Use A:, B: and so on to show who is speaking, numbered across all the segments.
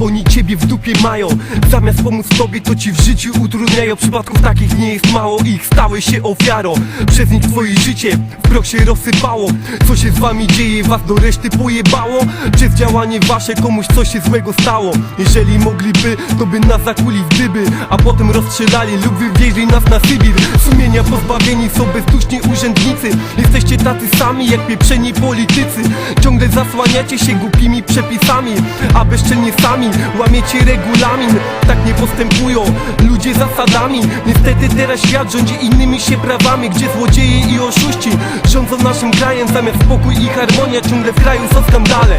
A: Oni ciebie w dupie mają. Zamiast pomóc tobie to ci w życiu utrudniają. Przypadków takich nie jest mało Ich stałeś się ofiarą. Przez nich twoje życie w proch się rozsypało. Co się z wami dzieje, was do reszty pojebało. Przez działanie wasze komuś coś się złego stało. Jeżeli mogliby, to by nas zakuli w dyby A potem rozstrzelali lub wywieźli nas na Sybir. Sumienia pozbawieni są bezduszni urzędnicy. Jesteście tacy sami jak pieprzeni politycy. Ciągle zasłaniacie się głupimi przepisami A bezczelnie sami? Łamiecie regulamin Tak nie postępują ludzie zasadami. Niestety teraz świat rządzi innymi się prawami Gdzie złodzieje i oszuści rządzą naszym krajem. Zamiast spokój i harmonia ciągle w kraju są skandale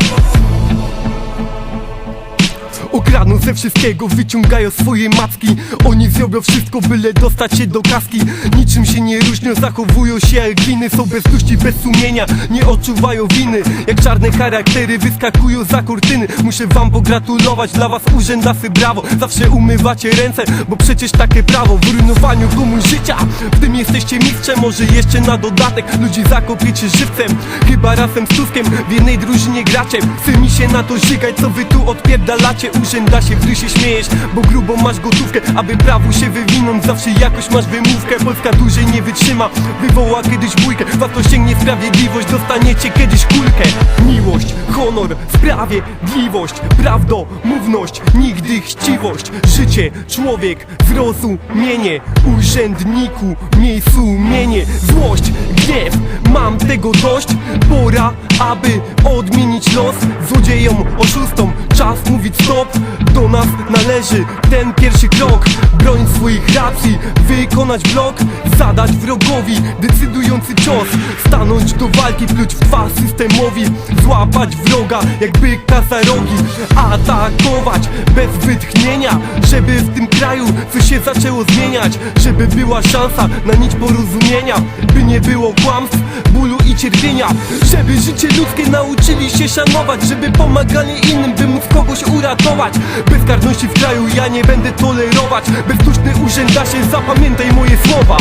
A: Okradną ze wszystkiego, wyciągają swoje macki. Oni zrobią wszystko, byle dostać się do kaski. Niczym się nie różnią, zachowują się jak winy Są bezduści, bez sumienia, nie odczuwają winy. Jak czarne charaktery wyskakują za kurtyny. Muszę wam pogratulować, dla was urzędasy brawo. Zawsze umywacie ręce, bo przecież takie prawo W rujnowaniu komuś życia, w tym jesteście mistrzem Może jeszcze na dodatek, ludzi zakopiecie żywcem. Chyba razem z Tuskiem, w jednej drużynie gracie. Chce mi się na to żygać, co wy tu odpierdalacie Urzęda się, gdy się śmiejesz, bo grubo masz gotówkę Aby prawu się wywinąć, zawsze jakoś masz wymówkę. Polska dłużej nie wytrzyma, wywoła kiedyś bójkę. Za to sięgnie sprawiedliwość, dostaniecie kiedyś kulkę. Miłość, honor, sprawiedliwość, prawdomówność, nigdy chciwość. Życie, człowiek, zrozumienie, urzędniku, miej sumienie Złość, gniew, mam tego dość. Pora, aby odmienić los. Złodziejom, oszustom, czas mówić stop. Do nas należy ten pierwszy krok. Broń swoich racji, wykonać blok. Zadać wrogowi decydujący cios. Stanąć do walki, pluć w twarz systemowi. Złapać wroga jak byka za rogi. Atakować bez wytchnienia Żeby w tym kraju coś się zaczęło zmieniać. Żeby była szansa na nić porozumienia By nie było kłamstw, bólu i cierpienia. Żeby życie ludzkie nauczyli się szanować Żeby pomagali innym, by móc kogoś uratować? Bezkarności w kraju ja nie będę tolerować. Bezduszny urzędasie, zapamiętaj moje słowa.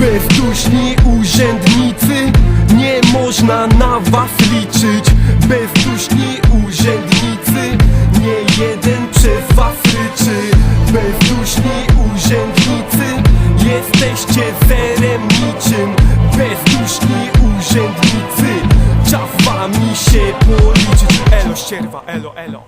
A: Bezduszni urzędnicy, nie można na was liczyć. Bezduszni urzędnicy, nie jeden przez was ryczy. Bezduszni urzędnicy, jesteście zerem niczym. Bezduszni urzędnicy, czas wami się policzyć Elo ścierwa, elo, elo